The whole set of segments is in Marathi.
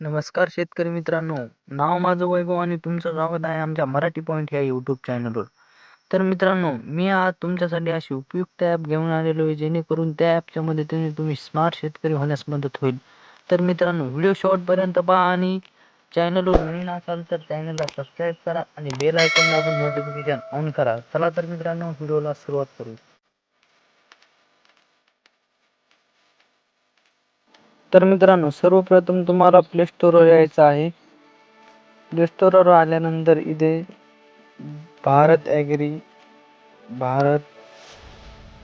नमस्कार शेतकरी मित्रांनो. नाव माझं वैभव आणि तुमचं स्वागत आहे आमच्या मराठी पॉईंट या यूट्यूब चॅनलवर तर मित्रांनो मी आज तुमच्यासाठी अशी उपयुक्त ॲप घेऊन आलेलो आहे जेणेकरून त्या ॲपच्या मदतीने तुम्ही स्मार्ट शेतकरी होण्यास मदत होईल. तर मित्रांनो व्हिडिओ शॉर्टपर्यंत पहा आणि चॅनलवर नवीन असाल तर चॅनलला सबस्क्राईब करा आणि बेल आयकॉन दाबून नोटिफिकेशन ऑन करा. चला तर मित्रांनो व्हिडिओला सुरुवात करू तर मित्रांनो सर्वप्रथम तुम्हाला प्ले स्टोरवर यायचं आहे. प्ले स्टोरवर आल्यानंतर इथे भारत ॲग्री भारत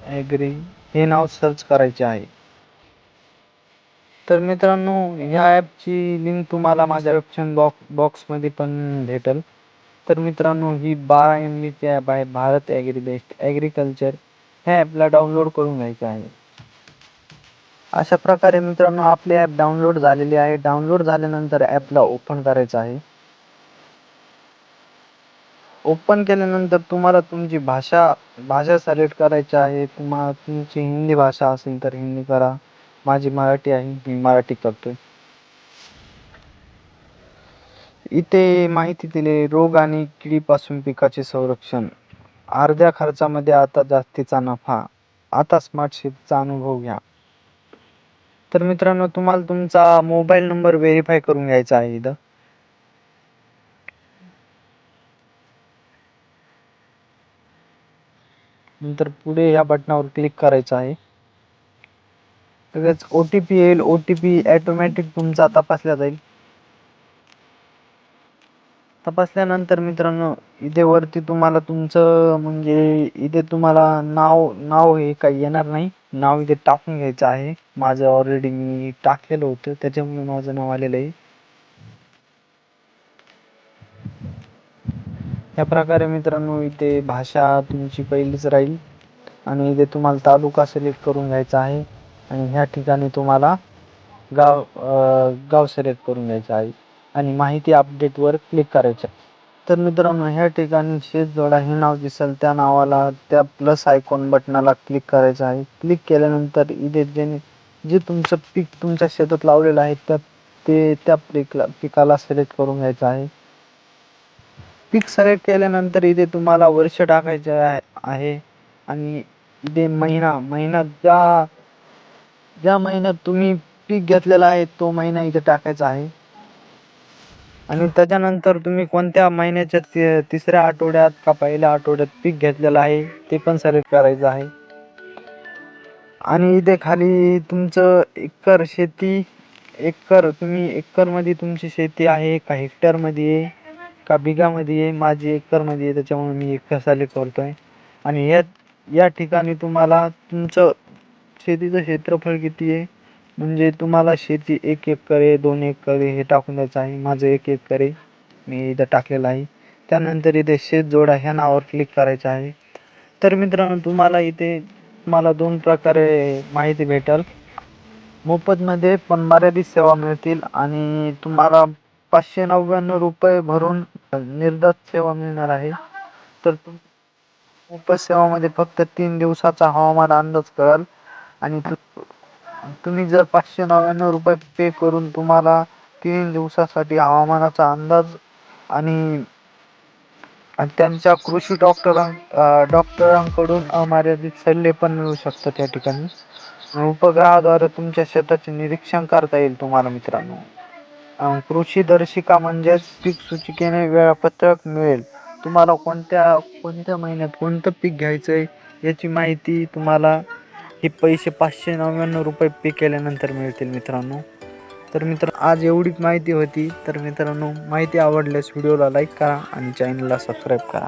ॲग्री हे नाव सर्च करायचे आहे. तर मित्रांनो ह्या ॲपची लिंक तुम्हाला माझ्या ऑप्शन बॉक्स बॉक्समध्ये पण भेटेल. तर मित्रांनो ही बारा एम बीची ॲप आहे भारत ॲग्री बेस्ट ॲग्रिकल्चर ह्या ॲपला डाउनलोड करून घ्यायचं आहे. अशा प्रकारे मित्रांनो आपले ॲप डाउनलोड झालेले आहे. डाउनलोड झाल्यानंतर ॲपला ओपन करायचं आहे. ओपन केल्यानंतर तुम्हाला तुमची भाषा भाषा सिलेक्ट करायची आहे. तुम्हाला तुमची हिंदी भाषा असेल तर हिंदी करा. माझी मराठी आहे मी मराठी करतोय. इथे माहिती दिली रोग आणि किडीपासून पिकाचे संरक्षण. अर्ध्या खर्चामध्ये आता जास्तीचा नफा. आता स्मार्ट शेतीचा अनुभव घ्या. तर मित्रांनो तुम्हाला तुमचा मोबाईल नंबर व्हेरीफाय करून घ्यायचा आहे इथं. नंतर पुढे या बटनावर क्लिक करायचं आहे. लगेच ओ टी पी येईल. ओ टी पी ॲटोमॅटिक तुमचा तपासला जाईल. तपासल्यानंतर मित्रांनो इथे वरती तुम्हाला तुमचं म्हणजे इथे तुम्हाला नाव नाव हे काही येणार नाही. नाव इथे टाकून घ्यायचं आहे. माझं ऑलरेडी मी टाकलेलं होतं. त्याच्यामुळे माझं नाव आलेलं आहे. या प्रकारे मित्रांनो इथे भाषा तुमची पहिलीच राहील. आणि इथे तुम्हाला तालुका सिलेक्ट करून घ्यायचा आहे. आणि ह्या ठिकाणी तुम्हाला गाव गाव सिलेक्ट करून घ्यायचं आहे. आणि माहिती अपडेटवर क्लिक करायचं. तर मित्रांनो ह्या ठिकाणी शेत जोडा हे नाव दिसेल. त्या नावाला त्या प्लस आयकॉन बटनाला क्लिक करायचं आहे. क्लिक केल्यानंतर इथे जे जे तुमचं पीक तुमच्या शेतात लावलेलं आहे त्या ते त्या पिकला पिकाला सिलेक्ट करून घ्यायचं आहे. पीक सिलेक्ट केल्यानंतर इथे तुम्हाला वर्ष टाकायचे आहे. आणि इथे महिना महिना ज्या ज्या महिन्यात तुम्ही पीक घेतलेला आहे तो महिना इथे टाकायचा आहे. आणि त्याच्यानंतर तुम्ही कोणत्या महिन्याच्या तिसऱ्या आठवड्यात का पहिल्या आठवड्यात पीक घेतलेलं आहे ते पण सिलेक्ट करायचं आहे. आणि इथे खाली तुमचं एकर शेती एकर तुम्ही एकरमध्ये तुमची शेती आहे का हेक्टरमध्ये आहे का बिघामध्ये आहे? माझी एकरमध्ये आहे त्याच्यामुळे मी एकर सिलेक्ट आहे आणि या या ठिकाणी तुम्हाला तुमचं शेतीचं क्षेत्रफळ किती आहे? म्हणजे तुम्हाला शेती एक एकर आहे दोन एकर आहे हे टाकून द्यायचं आहे. माझं एक एकर आहे मी इथं टाकलेलं आहे. त्यानंतर इथे शेत जोडा ह्या नावावर क्लिक करायचं आहे. तर मित्रांनो तुम्हाला इथे तुम्हाला दोन प्रकारे माहिती भेटेल. मोफतमध्ये पण मर्यादित सेवा मिळतील आणि तुम्हाला पाचशे नव्याण्णव रुपये भरून निर्धात सेवा मिळणार आहे. तर तुम मोफत सेवामध्ये फक्त तीन दिवसाचा हवामान अंदाज कळाल आणि तुम्ही जर पाचशे नव्याण्णव रुपये पे करून तुम्हाला तीन दिवसासाठी हवामानाचा अंदाज आणि त्यांच्या कृषी डॉक्टरां डॉक्टरांकडून अमर्यादित सल्ले पण मिळू शकतात त्या ठिकाणी. उपग्रहाद्वारे तुमच्या शेताचे निरीक्षण करता येईल तुम्हाला मित्रांनो. कृषी दर्शिका म्हणजेच पीक सूचिकेने वेळापत्रक मिळेल. तुम्हाला कोणत्या कोणत्या महिन्यात कोणतं पीक घ्यायचं आहे याची माहिती तुम्हाला हे पैसे पाचशे नव्याण्णव रुपये पे केल्यानंतर मिळतील मित्रांनो. तर मित्र आज एवढीच माहिती होती. तर मित्रांनो माहिती आवडल्यास व्हिडिओला लाईक करा आणि चॅनलला सबस्क्राईब करा.